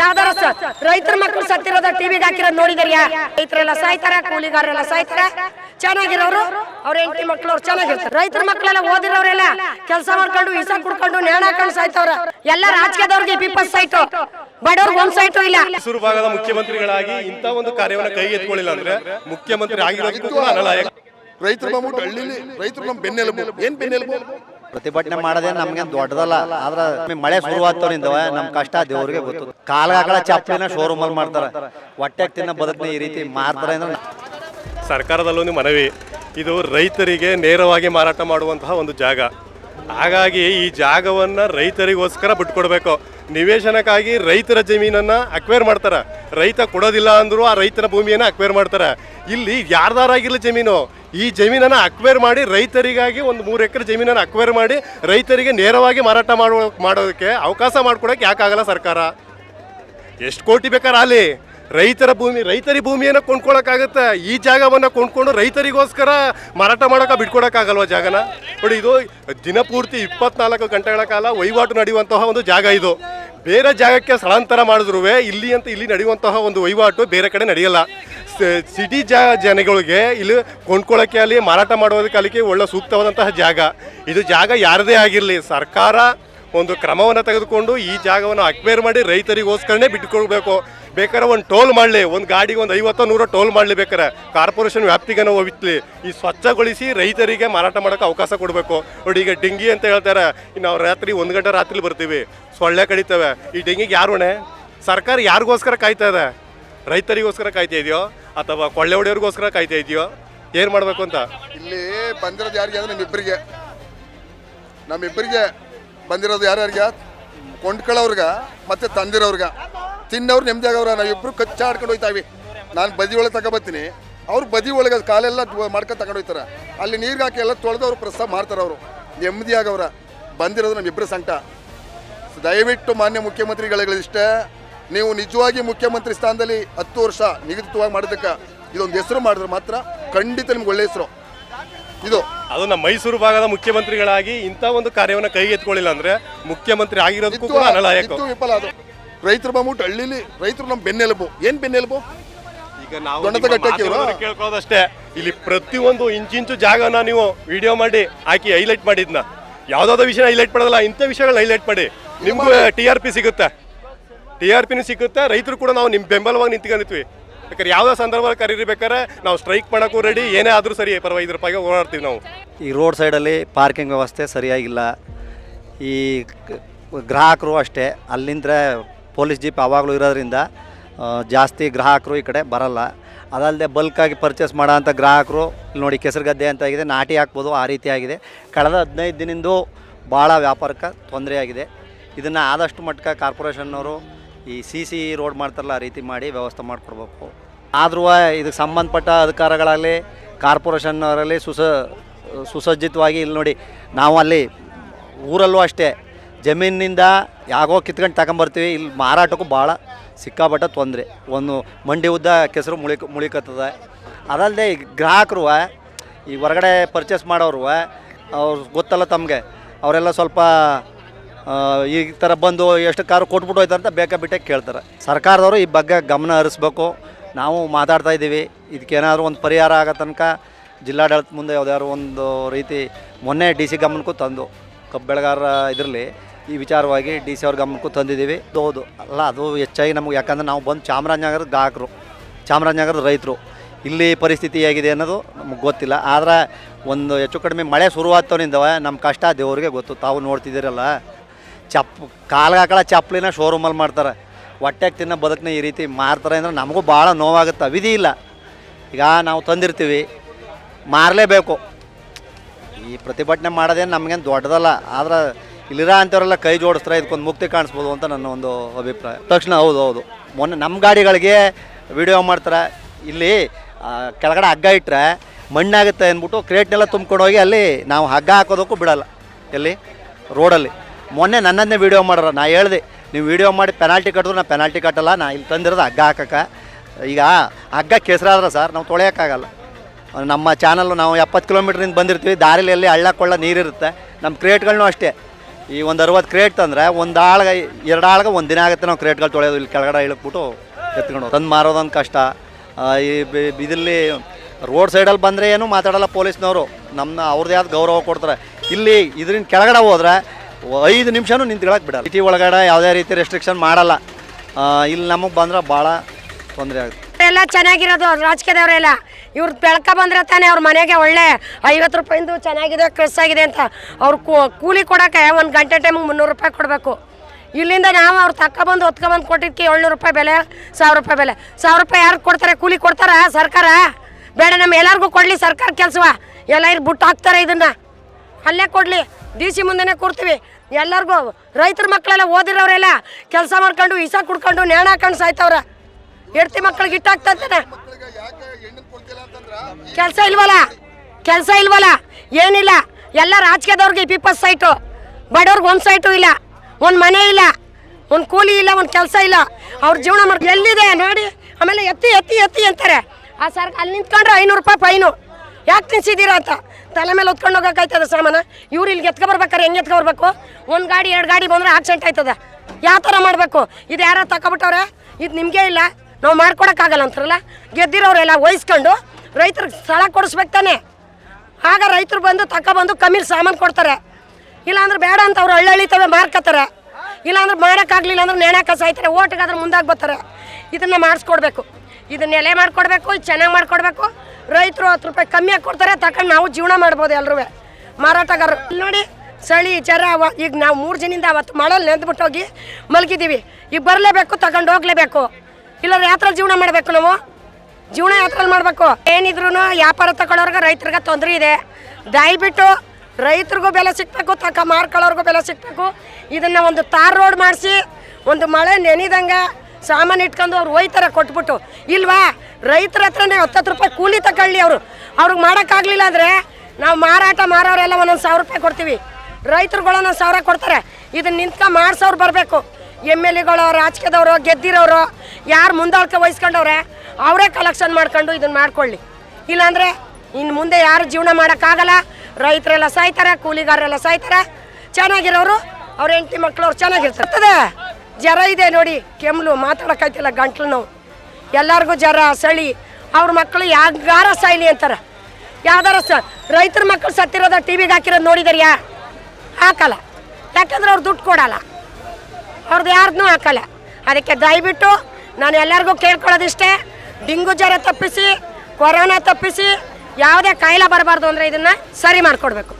ಯಾವ್ದಾರ ರೈತರ ಮಕ್ಕಳು ಸತ್ತಿರೋದ ಟಿವಿಗೆ ಹಾಕಿರೋದು ನೋಡಿದಾರ್ಯಾ? ರೈತರೆಲ್ಲ ಸಾಯ್ತಾರ ಕೂಲಿಗಾರರೆಲ್ಲ ಸಾಯ್ತಾರ. ಚೆನ್ನಾಗಿರೋರು ಅವ್ರ ಹೆಂಡತಿ ಮಕ್ಳು ಅವ್ರು ಚೆನ್ನಾಗಿರ್ತಾರೆ. ರೈತರ ಮಕ್ಕಳೆಲ್ಲ ಓದಿರೋರೆಲ್ಲ ಕೆಲಸ ಮಾಡ್ಕೊಂಡು ವಿಸ ಕುಡ್ಕೊಂಡು ನೇಣ ಹಾಕೊಂಡು ಸಾಯ್ತವ್ರ. ಎಲ್ಲ ರಾಜಕೀಯದವ್ರಿಗೆ ಇಪ್ಪತ್ತು ಸೈಟು ಬಡವ್ರಿಗೆ ಒಂದ್ ಸೈಟು ಇಲ್ಲ. ಮೈಸೂರು ಭಾಗದ ಮುಖ್ಯಮಂತ್ರಿಗಳಾಗಿ ಇಂಥ ಒಂದು ಕಾರ್ಯವನ್ನು ಕೈಗೆತ್ಕೊಳ್ಳಿಲ್ಲ ಅಂದ್ರೆ ಮುಖ್ಯಮಂತ್ರಿ ಆಗಿರೋದಕ್ಕೂ ಅನಲಾಯಕ ರೈತರು ಬಂದ್ಬಿಟ್ಟು ಹಳ್ಳಿಲಿ ರೈತರು ನಮ್ಮ ಬೆನ್ನೆಲುಬು. ಏನ್ ಬೆನ್ನೆಲುಬು? ಪ್ರತಿಭಟನೆ ಮಾಡೋದೇ ನಮ್ಗೆ ದೊಡ್ಡದಲ್ಲ. ಆದ್ರ ಮಳೆ ಶುರುವಾಗ್ತವ್ರಿಂದವ ನಮ್ ಕಷ್ಟ ದೇವ್ರಿಗೆ ಗೊತ್ತು. ಕಾಲ್ಗಾಕಳ ಚಾಪಿನ ಶೋರೂಮ್ ಅಲ್ಲಿ ಮಾಡ್ತಾರ. ಹೊಟ್ಟೆಗೆ ತಿನ್ನ ಬದುಕನ್ನ ಈ ರೀತಿ ಮಾರ್ತಾರೆ ಅಂದ್ರೆ ಸರ್ಕಾರದಲ್ಲೊಂದು ಮನವಿ. ಇದು ರೈತರಿಗೆ ನೇರವಾಗಿ ಮಾರಾಟ ಮಾಡುವಂತಹ ಒಂದು ಜಾಗ. ಹಾಗಾಗಿ ಈ ಜಾಗವನ್ನು ರೈತರಿಗೋಸ್ಕರ ಬಿಟ್ಕೊಡ್ಬೇಕು. ನಿವೇಶನಕ್ಕಾಗಿ ರೈತರ ಜಮೀನನ್ನು ಅಕ್ವೇರ್ ಮಾಡ್ತಾರೆ. ರೈತ ಕೊಡೋದಿಲ್ಲ ಅಂದರೂ ಆ ರೈತರ ಭೂಮಿಯನ್ನು ಅಕ್ವೇರ್ ಮಾಡ್ತಾರೆ. ಇಲ್ಲಿ ಯಾರ್ದಾರಾಗಿರ್ಲಿ ಜಮೀನು, ಈ ಜಮೀನನ್ನು ಅಕ್ವೇರ್ ಮಾಡಿ ರೈತರಿಗಾಗಿ ಒಂದು ಮೂರು ಎಕರೆ ಜಮೀನನ್ನು ಅಕ್ವೇರ್ ಮಾಡಿ ರೈತರಿಗೆ ನೇರವಾಗಿ ಮಾರಾಟ ಮಾಡೋ, ಮಾಡೋದಕ್ಕೆ ಅವಕಾಶ ಮಾಡಿಕೊಡೋಕ್ಕೆ ಯಾಕಾಗಲ್ಲ ಸರ್ಕಾರ? ಎಷ್ಟು ಕೋಟಿ ಬೇಕಾದ್ರೆ ಅಲ್ಲಿ ರೈತರ ಭೂಮಿ, ರೈತರಿ ಭೂಮಿಯನ್ನು ಕೊಂಡ್ಕೊಳಕ್ಕಾಗತ್ತೆ? ಈ ಜಾಗವನ್ನು ಕೊಂಡ್ಕೊಂಡು ರೈತರಿಗೋಸ್ಕರ ಮಾರಾಟ ಮಾಡೋಕೆ ಬಿಟ್ಕೊಡೋಕ್ಕಾಗಲ್ವ ಜಾಗನ? ನೋಡಿ, ಇದು ದಿನಪೂರ್ತಿ ಇಪ್ಪತ್ನಾಲ್ಕು ಗಂಟೆಗಳ ಕಾಲ ವಹಿವಾಟು ನಡೆಯುವಂತಹ ಒಂದು ಜಾಗ ಇದು. ಬೇರೆ ಜಾಗಕ್ಕೆ ಸ್ಥಳಾಂತರ ಮಾಡಿದ್ರು ಇಲ್ಲಿ ಅಂತ ಇಲ್ಲಿ ನಡೆಯುವಂತಹ ಒಂದು ವಹಿವಾಟು ಬೇರೆ ಕಡೆ ನಡೆಯಲ್ಲ. ಸಿಟಿ ಜಾ, ಜನಗಳಿಗೆ ಇಲ್ಲಿ ಕೊಂಡ್ಕೊಳ್ಳೋಕ್ಕೆ ಅಲ್ಲಿ ಮಾರಾಟ ಮಾಡೋದಕ್ಕೆ ಒಳ್ಳೆ ಸೂಕ್ತವಾದಂತಹ ಜಾಗ. ಇದು ಜಾಗ ಯಾರದೇ ಆಗಿರಲಿ, ಸರ್ಕಾರ ಒಂದು ಕ್ರಮವನ್ನು ತೆಗೆದುಕೊಂಡು ಈ ಜಾಗವನ್ನು ಅಕ್ವೇರ್ ಮಾಡಿ ರೈತರಿಗೋಸ್ಕರನೇ ಬಿಟ್ಟುಕೊಡ್ಬೇಕು. ಬೇಕಾದ್ರೆ ಒಂದು ಟೋಲ್ ಮಾಡಲಿ, ಒಂದು ಗಾಡಿಗೆ ಒಂದು ಐವತ್ತೋ ನೂರೋ ಟೋಲ್ ಮಾಡಲಿ ಬೇಕಾರೆ ಕಾರ್ಪೊರೇಷನ್ ವ್ಯಾಪ್ತಿಗೆ ನಾವು ಈ ಸ್ವಚ್ಛಗೊಳಿಸಿ ರೈತರಿಗೆ ಮಾರಾಟ ಮಾಡೋಕ್ಕೆ ಅವಕಾಶ ಕೊಡಬೇಕು. ನೋಡಿ, ಈಗ ಡೆಂಗಿ ಅಂತ ಹೇಳ್ತಾರೆ ನಾವು ರಾತ್ರಿ ಒಂದು ಗಂಟೆ ರಾತ್ರಿ ಬರ್ತೀವಿ. ಸೊಳ್ಳೆ ಕಡಿತವೆ. ಈ ಡೆಂಗಿಗೆ ಯಾರು ಹೊಣೆ? ಸರ್ಕಾರ ಯಾರಿಗೋಸ್ಕರ ಕಾಯ್ತಾ ಇದೆ? ರೈತರಿಗೋಸ್ಕರ ಕಾಯ್ತಾ ಇದೆಯೋ? ಅಥವಾ ಕೊಳ್ಳೆ ಹೊಡೆಯೋರಿಗೋಸ್ಕರ ಕಾಯ್ತಾ ಇದೆಯೋ? ಏನು ಮಾಡಬೇಕು ಅಂತ? ಇಲ್ಲಿ ಬಂದಿರೋದು ಯಾರಿಗೆ ಅಂದ್ರೆ ನಮ್ಮಿಬ್ಬರಿಗೆ. ನಮ್ಮಿಬ್ಬರಿಗೆ ಬಂದಿರೋದು ಯಾರ್ಯಾರಿಗೆ? ಕೊಂಡ್ಕೊಳ್ಳೋರ್ಗ ಮತ್ತೆ ತಂದಿರೋರ್ಗ. ತಿನ್ನೋರು ನೆಮ್ಮದಿ ಆಗವ್ರ ಕಚ್ಚಾ ಕಚ್ಚಾಡ್ಕೊಂಡು ಹೋಯ್ತಾವಿ. ನಾನು ಬದಿ ಒಳಗೆ ತಗೊಬತ್ತೀನಿ ಅವ್ರು ಬದಿ ಒಳಗೆ ಕಾಲೆಲ್ಲ ಮಾಡ್ಕೊಂಡು ತಗೊಂಡು ಹೋಗ್ತಾರೆ ಅಲ್ಲಿ ನೀರಿಗೆ ಹಾಕಿ ಎಲ್ಲ ತೊಳೆದವ್ರು ಪ್ರಸ್ತಾವ ಮಾಡ್ತಾರೆ ಅವರು. ನೆಮ್ಮದಿ ಆಗವ್ರ ಬಂದಿರೋದು ನಮ್ಮಿಬ್ಬರು ಸಂಕಟ. ದಯವಿಟ್ಟು ಮಾನ್ಯ ಮುಖ್ಯಮಂತ್ರಿಗಳಿಷ್ಟೇ ನೀವು ನಿಜವಾಗಿ ಮುಖ್ಯಮಂತ್ರಿ ಸ್ಥಾನದಲ್ಲಿ ಹತ್ತು ವರ್ಷ ನಿಗದಿತವಾಗಿ ಮಾಡಿದಕ್ಕೆ ಇದೊಂದು ಹೆಸರು ಮಾಡಿದ್ರೆ ಮಾತ್ರ ಖಂಡಿತ ನಿಮ್ಗೆ ಒಳ್ಳೆ ಹೆಸರು. ಇದು. ಅದು ನಮ್ಮ ಮೈಸೂರು ಭಾಗದ ಮುಖ್ಯಮಂತ್ರಿಗಳಾಗಿ ಇಂಥ ಒಂದು ಕಾರ್ಯವನ್ನು ಕೈಗೆತ್ಕೊಳ್ಳಿಲ್ಲ ಅಂದ್ರೆ ಮುಖ್ಯಮಂತ್ರಿ ಆಗಿರೋದಕ್ಕೂ ವಿಫಲ ಅದು. ರೈತರು ಬಂದ್ಬಿಟ್ಟು ಹಳ್ಳಿಲಿ ರೈತರು ನಮ್ಮ ಬೆನ್ನೆಲುಬು. ಏನ್ ಬೆನ್ನೆಲುಬು? ಈಗ ನಾವು ನಿಮ್ಮ? ಮಾಧ್ಯಮದವ್ರಿಗೆ ಇಲ್ಲಿ ಪ್ರತಿಯೊಂದು ಇಂಚಿಂಚು ಜಾಗನ ನೀವು ವಿಡಿಯೋ ಮಾಡಿ ಹಾಕಿ ಹೈಲೈಟ್ ಮಾಡಿದ್ನ. ಯಾವ್ದಾವ್ದೋ ವಿಷಯ ಹೈಲೈಟ್ ಮಾಡೋದಲ್ಲ ಇಂಥ ವಿಷಯಗಳನ್ನ ಹೈಲೈಟ್ ಮಾಡಿ. ನಿಮ್ಗೂ ಟಿ ಆರ್ ಪಿ ಸಿಗುತ್ತೆ. ಟಿ ಆರ್ ಪಿನೂ ಸಿಗುತ್ತೆ ರೈತರು ಕೂಡ ನಾವು ನಿಮ್ಮ ಬೆಂಬಲವಾಗಿ ನಿಂತ್ಕೊಂಡಿರ್ತೀವಿ ಯಾಕಂದ್ರೆ ಯಾವುದೋ ಸಂದರ್ಭದಲ್ಲಿ ಕರೀರಿಬೇಕಾದ್ರೆ ನಾವು ಸ್ಟ್ರೈಕ್ ಮಾಡೋಕ್ಕೂ ರೆಡಿ ಏನೇ ಆದರೂ ಸರಿ ಪರವಾಗಿಲ್ಲ ರೂಪಾಯಿಗೆ ಓಡಾಡ್ತೀವಿ ನಾವು. ಈ ರೋಡ್ ಸೈಡಲ್ಲಿ ಪಾರ್ಕಿಂಗ್ ವ್ಯವಸ್ಥೆ ಸರಿಯಾಗಿಲ್ಲ. ಈ ಗ- ಗ್ರಾಹಕರು ಅಷ್ಟೇ ಅಲ್ಲಿಂದ ಪೊಲೀಸ್ ಜೀಪ್ ಯಾವಾಗಲೂ ಇರೋದ್ರಿಂದ ಜಾಸ್ತಿ ಗ್ರಾಹಕರು ಈ ಕಡೆ ಬರಲ್ಲ. ಅದಲ್ಲದೆ ಬಲ್ಕಾಗಿ ಪರ್ಚೇಸ್ ಮಾಡೋಂಥ ಗ್ರಾಹಕರು ಇಲ್ಲಿ ನೋಡಿ ಕೆಸರುಗದ್ದೆ ಅಂತ ಆಗಿದೆ. ನಾಟಿ ಹಾಕ್ಬೋದು, ಆ ರೀತಿ ಆಗಿದೆ. ಕಳೆದ ಹದಿನೈದು ದಿನದಿಂದ ಭಾಳ ವ್ಯಾಪಾರಕ್ಕೆ ತೊಂದರೆ ಆಗಿದೆ. ಇದನ್ನು ಆದಷ್ಟು ಮಟ್ಟ ಕಾರ್ಪೊರೇಷನ್ನವರು ಈ ಸಿ ಸಿ ರೋಡ್ ಮಾಡ್ತಾರಲ್ಲ, ಆ ರೀತಿ ಮಾಡಿ ವ್ಯವಸ್ಥೆ ಮಾಡಿಕೊಡ್ಬೇಕು. ಆದರೂ ಇದಕ್ಕೆ ಸಂಬಂಧಪಟ್ಟ ಅಧಿಕಾರಗಳಾಗಲಿ ಕಾರ್ಪೊರೇಷನ್ನವರಲ್ಲಿ ಸುಸ, ಸುಸಜ್ಜಿತವಾಗಿ ಇಲ್ಲಿ ನೋಡಿ, ನಾವು ಅಲ್ಲಿ ಊರಲ್ಲೂ ಅಷ್ಟೇ ಜಮೀನಿನಿಂದ ಯಾಗೋ ಕಿತ್ಕೊಂಡು ತಗೊಂಬರ್ತೀವಿ ಇಲ್ಲಿ ಮಾರಾಟಕ್ಕೂ ಭಾಳ ಸಿಕ್ಕಾಪಟ್ಟ ತೊಂದರೆ. ಒಂದು ಮಂಡಿ ಉದ್ದ ಕೆಸರು ಮುಳಿಕ ಮುಳಿಕತ್ತದ. ಅದಲ್ಲದೆ ಈ ಗ್ರಾಹಕರು, ಈ ಹೊರಗಡೆ ಪರ್ಚೇಸ್ ಮಾಡೋರು, ಅವ್ರು ಗೊತ್ತಲ್ಲ ತಮಗೆ. ಅವರೆಲ್ಲ ಸ್ವಲ್ಪ ಈ ಥರ ಬಂದು ಎಷ್ಟು ಕಾರು ಕೊಟ್ಬಿಟ್ಟು ಹೋಯ್ತು ಅಂತ ಬೇಕಾ ಬಿಟ್ಟೆ ಕೇಳ್ತಾರೆ. ಸರ್ಕಾರದವರು ಈ ಬಗ್ಗೆ ಗಮನ ಹರಿಸ್ಬೇಕು. ನಾವು ಮಾತಾಡ್ತಾ ಇದ್ದೀವಿ. ಇದಕ್ಕೇನಾದರೂ ಒಂದು ಪರಿಹಾರ ಆಗೋ ತನಕ ಜಿಲ್ಲಾಡಳಿತ ಮುಂದೆ ಯಾವ್ದಾದ್ರು ಒಂದು ರೀತಿ ಮೊನ್ನೆ ಡಿ ಸಿ ಗಮನಕ್ಕೂ ತಂದು. ಕಬ್ಬು ಬೆಳೆಗಾರ ಇದರಲ್ಲಿ ಈ ವಿಚಾರವಾಗಿ ಡಿ ಸಿ ಅವ್ರ ಗಮನಕ್ಕೂ ತಂದಿದ್ದೀವಿ. ಹೌದು. ಅಲ್ಲ, ಅದು ಹೆಚ್ಚಾಗಿ ನಮಗೆ ಯಾಕಂದ್ರೆ ನಾವು ಬಂದು ಚಾಮರಾಜನಗರದ ಗ್ರಾಹಕರು, ಚಾಮರಾಜನಗರದ ರೈತರು. ಇಲ್ಲಿ ಪರಿಸ್ಥಿತಿ ಹೇಗಿದೆ ಅನ್ನೋದು ನಮಗೆ ಗೊತ್ತಿಲ್ಲ. ಆದರೆ ಒಂದು ಹೆಚ್ಚು ಕಡಿಮೆ ಮಳೆ ಶುರುವಾಗ್ತವನಿಂದ ನಮ್ಮ ಕಷ್ಟ ದೇವ್ರಿಗೆ ಗೊತ್ತು. ತಾವು ನೋಡ್ತಿದ್ದೀರಲ್ಲ, ಚಪ್, ಕಾಲ್ಗೆ ಹಾಕಳ ಚಪ್ಪಲಿನ ಶೋರೂಮಲ್ಲಿ ಮಾಡ್ತಾರೆ. ಹೊಟ್ಟೆಗೆ ತಿನ್ನೋ ಬದುಕನ್ನ ಈ ರೀತಿ ಮಾರ್ತಾರೆ ಅಂದರೆ ನಮಗೂ ಭಾಳ ನೋವಾಗುತ್ತೆ. ವಿಧಿ ಇಲ್ಲ. ಈಗ ನಾವು ತಂದಿರ್ತೀವಿ. ಮಾರಲೇಬೇಕು. ಈ ಪ್ರತಿಭಟನೆ ಮಾಡೋದೇನು ನಮಗೇನು ದೊಡ್ಡದಲ್ಲ. ಆದ್ರೆ ಇಲ್ಲಿರೋ ಅಂಥವರೆಲ್ಲ ಕೈ ಜೋಡಿಸ್ತಾರೆ, ಇದಕ್ಕೊಂದು ಮುಕ್ತಿ ಕಾಣಿಸ್ಬೋದು ಅಂತ ನನ್ನ ಒಂದು ಅಭಿಪ್ರಾಯ. ತಕ್ಷಣ ಹೌದು ಹೌದು. ಮೊನ್ನೆ ನಮ್ಮ ಗಾಡಿಗಳಿಗೆ ವಿಡಿಯೋ ಮಾಡ್ತಾರೆ. ಇಲ್ಲಿ ಕೆಳಗಡೆ ಹಗ್ಗ ಇಟ್ಟರೆ ಮಣ್ಣಾಗುತ್ತೆ ಅಂದ್ಬಿಟ್ಟು ಕ್ರೇಟ್ನೆಲ್ಲ ತುಂಬ್ಕೊಂಡು ಹೋಗಿ ಅಲ್ಲಿ ನಾವು ಹಗ್ಗ ಹಾಕೋದಕ್ಕೂ ಬಿಡಲ್ಲ. ಎಲ್ಲಿ? ರೋಡಲ್ಲಿ. ಮೊನ್ನೆ ನನ್ನನ್ನೇ ವಿಡಿಯೋ ಮಾಡೋರ ನಾ ಹೇಳ್ದೆ, ನೀವು ವಿಡಿಯೋ ಮಾಡಿ ಪೆನಾಲ್ಟಿ ಕಟ್ಟಿದ್ರು ನಾ ಪೆನಾಲ್ಟಿ ಕಟ್ಟಲ್ಲ. ನಾ ಇಲ್ಲಿ ತಂದಿರೋದು ಹಗ್ಗ ಹಾಕಕ್ಕೆ. ಈಗ ಹಗ್ಗ ಕೆಸರಾದ್ರೆ ಸರ್, ನಾವು ತೊಳೆಯೋಕ್ಕಾಗಲ್ಲ. ನಮ್ಮ ಚಾನಲ್ಲು ನಾವು ಎಪ್ಪತ್ತು ಕಿಲೋಮೀಟ್ರಿಂದ ಬಂದಿರ್ತೀವಿ. ದಾರಿಲಿ ಎಲ್ಲಿ ಹಳ್ಳ ಕೊಳ್ಳ ನೀರಿರುತ್ತೆ. ನಮ್ಮ ಕ್ರೇಟ್ಗಳನ್ನೂ ಅಷ್ಟೇ. ಈ ಒಂದು ಅರವತ್ತು ಕ್ರೇಟ್ ತಂದ್ರೆ ಒಂದು ಆಳ್ಗೆ, ಎರಡು ಆಳ್ಗೆ ಒಂದು ದಿನ ಆಗುತ್ತೆ ನಾವು ಕ್ರೇಟ್ಗಳು ತೊಳೆಯೋದು. ಇಲ್ಲಿ ಕೆಳಗಡೆ ಇಳಿಬಿಟ್ಟು ಎತ್ಕೊಂಡು ತಂದು ಮಾರೋದೊಂದು ಕಷ್ಟ. ಈ ಇದಿಲ್ಲಿ ರೋಡ್ ಸೈಡಲ್ಲಿ ಬಂದರೆ ಏನು ಮಾತಾಡಲ್ಲ ಪೊಲೀಸ್ನವರು. ನಮ್ಮನ್ನ ಅವ್ರದ್ದೇ ಯಾವ್ದು ಗೌರವ ಕೊಡ್ತಾರೆ. ಇಲ್ಲಿ ಇದರಿಂದ ಕೆಳಗಡೆ ಹೋದ್ರೆ ಐದು ನಿಮಿಷನೂ ನಿಂತ್ಕೊಳಕ್ಕೆ ಬಿಡಲ್ಲ. ಸಿಟಿ ಒಳಗಡೆ ಯಾವುದೇ ರೀತಿ ರೆಸ್ಟ್ರಿಕ್ಷನ್ ಮಾಡಲ್ಲ. ಇಲ್ಲಿ ನಮಗೆ ಬಂದ್ರೆ ಭಾಳ ತೊಂದರೆ ಆಗುತ್ತೆ. ಎಲ್ಲ ಚೆನ್ನಾಗಿರೋದು ರಾಜಕೀಯದವರೆಲ್ಲ. ಇವ್ರು ಬೆಳ್ಕ ಬಂದ್ರೆ ತಾನೇ ಅವ್ರ ಮನೆಗೆ ಒಳ್ಳೆ ಐವತ್ತು ರೂಪಾಯಿಂದು ಚೆನ್ನಾಗಿದೆ ಆಗಿದೆ ಅಂತ. ಅವ್ರು ಕೂಲಿ ಕೊಡೋಕೆ ಒಂದು ಗಂಟೆ ಟೈಮಿಗೆ ಮುನ್ನೂರು ರೂಪಾಯಿ ಕೊಡಬೇಕು. ಇಲ್ಲಿಂದ ನಾವು ಅವ್ರು ತಗೊಬಂದು ಹೊತ್ಕೊಬಂದು ಕೊಟ್ಟಿದ್ಕೆ ಏಳ್ನೂರು ರೂಪಾಯಿ ಬೆಲೆ, ಸಾವಿರ ರೂಪಾಯಿ ಬೆಲೆ. ಸಾವಿರ ರೂಪಾಯಿ ಯಾರು ಕೊಡ್ತಾರೆ? ಕೂಲಿ ಕೊಡ್ತಾರ? ಸರ್ಕಾರ? ಬೇಡ ನಮ್ಮ ಎಲ್ಲರಿಗೂ ಕೊಡಲಿ, ಸರ್ಕಾರ ಕೆಲಸವ. ಎಲ್ಲ ಇಲ್ಲಿ ಬುಟ್ಟು ಹಾಕ್ತಾರೆ ಇದನ್ನು. ಅಲ್ಲೇ ಕೊಡಲಿ. ಡಿ ಸಿ ಮುಂದೆನೇ ಕೊಡ್ತೀವಿ ಎಲ್ಲರಿಗೂ ರೈತರ ಮಕ್ಕಳೆಲ್ಲ ಓದಿರೋರೆಲ್ಲ ಕೆಲಸ ಮಾಡ್ಕೊಂಡು ಇಸ ಕುಡ್ಕೊಂಡು, ನೇಣ ಹಾಕೊಂಡು ಸಾಯ್ತವ್ರ. ಹೆಡ್ತಿ ಮಕ್ಕಳಿಗೆ ಅಂತಂದ್ರ? ಕೆಲಸ ಇಲ್ವಲ್ಲ? ಕೆಲಸ ಇಲ್ವಲ್ಲ? ಏನಿಲ್ಲ. ಎಲ್ಲ ರಾಜಕೀಯದವ್ರಿಗೆ ಇಪ್ಪಿಪ್ಪತ್ತು ಸೈಟು. ಬಡವ್ರಿಗೆ ಒಂದು ಸೈಟು ಇಲ್ಲ. ಒಂದು ಮನೆ ಇಲ್ಲ. ಒಂದು ಕೂಲಿ ಇಲ್ಲ ಒಂದು ಕೆಲಸ ಇಲ್ಲ. ಅವ್ರ ಜೀವನ ಮಾಡಿ ಎಲ್ಲಿದೆ? ನೋಡಿ. ಆಮೇಲೆ ಎತ್ತಿ ಎತ್ತಿ ಎತ್ತಿ ಅಂತಾರೆ. ಆ ಸರ್ ಅಲ್ಲಿ ನಿಂತ್ಕೊಂಡ್ರೆ ಐನೂರು ರೂಪಾಯಿ ಫೈನು. ಯಾಕೆ ತಿನ್ಸಿದ್ದೀರಾ ಅಂತ? ತಲೆ ಮೇಲೆ ಹೊತ್ಕೊಂಡು ಹೋಗೋಕ್ಕಾಯ್ತದ ಸಾಮಾನು? ಇವ್ರು ಇಲ್ಲಿಗೆ ಎತ್ಕೊ ಬರ್ಬೇಕಾರೆ ಹೆಂಗೆ ಎತ್ಕೊ ಬರ್ಬೇಕು? ಒಂದು ಗಾಡಿ ಎರಡು ಗಾಡಿ ಬಂದರೆ ಆಕ್ಸಿಡೆಂಟ್ ಆಯ್ತದ? ಯಾವ ಥರ ಮಾಡಬೇಕು? ಇದು ಯಾರೋ ತಗೊಬಿಟ್ಟವ್ರೆ ಇದು ನಿಮಗೆ ಇಲ್ಲ. ನಾವು ಮಾಡ್ಕೊಡೋಕ್ಕಾಗಲ್ಲ ಅಂತಾರಲ್ಲ? ಗೆದ್ದಿರೋರೆಲ್ಲ ವಹಿಸ್ಕೊಂಡು ರೈತರಿಗೆ ಸ್ಥಳ ಕೊಡಿಸ್ಬೇಕು ತಾನೆ. ಆಗ ರೈತರು ಬಂದು ತಗೊಬಂದು ಕಮ್ಮಿ ಸಾಮಾನು ಕೊಡ್ತಾರೆ. ಇಲ್ಲಾಂದ್ರೆ ಬೇಡ ಅಂತ ಅವ್ರು ಹಳ್ಳಳಿತವೆ ಮಾರ್ಕೋತಾರೆ ಇಲ್ಲಾಂದ್ರೆ ಮಾಡೋಕ್ಕಾಗಲಿಲ್ಲ ಅಂದ್ರೆ ನೇಣ ಸಾಯ್ತಾರೆ, ಓಟ್ಗಾದ್ರೆ ಮುಂದಾಗಿ ಬರ್ತಾರೆ. ಇದನ್ನು ಮಾಡಿಸ್ಕೊಡ್ಬೇಕು. ಇದನ್ನ ಎಲೆ ಮಾಡಿಕೊಡ್ಬೇಕು, ಇದು ಚೆನ್ನಾಗಿ ಮಾಡಿಕೊಡ್ಬೇಕು. ರೈತರು ಹತ್ತು ರೂಪಾಯಿ ಕಮ್ಮಿ ಹಾಕಿ ಕೊಡ್ತಾರೆ ತಗೊಂಡು ನಾವು ಜೀವನ ಮಾಡ್ಬೋದು ಎಲ್ಲರೂ ಮಾರಾಟಗಾರರು. ನೋಡಿ ಚಳಿ ಜರ ಈಗ ನಾವು ಮೂರು ಜನಿಂದ ಅವತ್ತು ಮಳಲ್ಲಿ ನೆಂದ್ಬಿಟ್ಟು ಹೋಗಿ ಮಲಗಿದ್ದೀವಿ ಈಗ ಬರಲೇಬೇಕು ತಗೊಂಡು ಹೋಗ್ಲೇಬೇಕು. ಇಲ್ಲಾಂದ್ರೆ ಯಾತ್ರ ಜೀವನ ಮಾಡಬೇಕು ನಾವು? ಜೀವನ ಯಾತ್ರ ಮಾಡಬೇಕು? ಏನಿದ್ರು ವ್ಯಾಪಾರ ತಗೊಳ್ಳೋರ್ಗೆ ರೈತರಿಗೆ ತೊಂದರೆ ಇದೆ. ದಯವಿಟ್ಟು ರೈತರಿಗೂ ಬೆಲೆ ಸಿಗಬೇಕು, ತಕ್ಕ ಮಾರ್ಕೊಳ್ಳೋರ್ಗೂ ಬೆಲೆ ಸಿಗಬೇಕು. ಇದನ್ನು ಒಂದು ತಾರ್ ರೋಡ್ ಮಾಡಿಸಿ, ಒಂದು ಮಳೆ ನೆನೆದಂಗೆ ಸಾಮಾನು ಇಟ್ಕೊಂಡು ಅವ್ರು ಒಯ್ತಾರೆ, ಕೊಟ್ಬಿಟ್ಟು. ಇಲ್ವಾ? ರೈತರ ಹತ್ರನೇ ಹತ್ತತ್ತು ರೂಪಾಯಿ ಕೂಲಿ ತಗೊಳ್ಳಿ ಅವರು. ಅವ್ರಿಗೆ ಮಾಡೋಕ್ಕಾಗಲಿಲ್ಲ ಅಂದರೆ ನಾವು ಮಾರಾಟ ಮಾರೋರೆಲ್ಲ ಒಂದೊಂದು ಸಾವಿರ ರೂಪಾಯಿ ಕೊಡ್ತೀವಿ. ರೈತರುಗಳು ಸಾವಿರ ಕೊಡ್ತಾರೆ. ಇದನ್ನ ನಿಂತ್ಕೊಂಡು ಮಾಡಿಸೋರು ಬರಬೇಕು. ಎಂ ಎಲ್ ಎಗಳು, ರಾಜಕೀಯದವರು, ಗೆದ್ದಿರೋರು, ಯಾರು ಮುಂದಾಳ್ಕೆ ವಹಿಸ್ಕೊಂಡವ್ರೆ, ಅವರೇ ಕಲೆಕ್ಷನ್ ಮಾಡ್ಕೊಂಡು ಇದನ್ನು ಮಾಡ್ಕೊಳ್ಳಿ. ಇಲ್ಲಾಂದರೆ ಇನ್ನು ಮುಂದೆ ಯಾರು ಜೀವನ ಮಾಡೋಕ್ಕಾಗಲ್ಲ. ರೈತರೆಲ್ಲ ಸಾಯ್ತಾರೆ, ಕೂಲಿಗಾರರೆಲ್ಲ ಸಾಯ್ತಾರೆ. ಚೆನ್ನಾಗಿರೋರು ಅವ್ರ ಹೆಂಡತಿ ಮಕ್ಕಳು ಅವ್ರು ಚೆನ್ನಾಗಿರ್ತದೆ. ಜ್ವರ ಇದೆ ನೋಡಿ, ಕೆಮ್ಲು, ಮಾತಾಡೋಕ್ಕಾಯ್ತಿಲ್ಲ ಗಂಟ್ಲು ನೋವು. ಎಲ್ಲರಿಗೂ ಜ್ವರ, ಸಳಿ, ಅವ್ರ ಮಕ್ಕಳು ಯಾಗಾರ ಸಾಯ್ಲಿ ಅಂತಾರೆ. ಯಾವ್ದಾರ ಸ, ರೈತರ ಮಕ್ಕಳು ಸತ್ತಿರೋದ ಟಿ ವಿಗೆ ಹಾಕಿರೋದು ನೋಡಿದಾರ್ಯಾ? ಹಾಕಲ್ಲ. ಯಾಕಂದ್ರೆ ಅವ್ರು ದುಡ್ಡು ಕೊಡಲ್ಲ. ಅವ್ರದ್ದು ಯಾರನ್ನೂ ಹಾಕಲ್ಲ. ಅದಕ್ಕೆ ದಯವಿಟ್ಟು ನಾನು ಎಲ್ಲರಿಗೂ ಕೇಳ್ಕೊಳ್ಳೋದಿಷ್ಟೇ ಡೆಂಗು ಜ್ವರ ತಪ್ಪಿಸಿ, ಕೊರೋನಾ ತಪ್ಪಿಸಿ, ಯಾವುದೇ ಕಾಯಿಲೆ ಬರಬಾರ್ದು ಅಂದರೆ ಇದನ್ನು ಸರಿ ಮಾಡಿಕೊಡ್ಬೇಕು.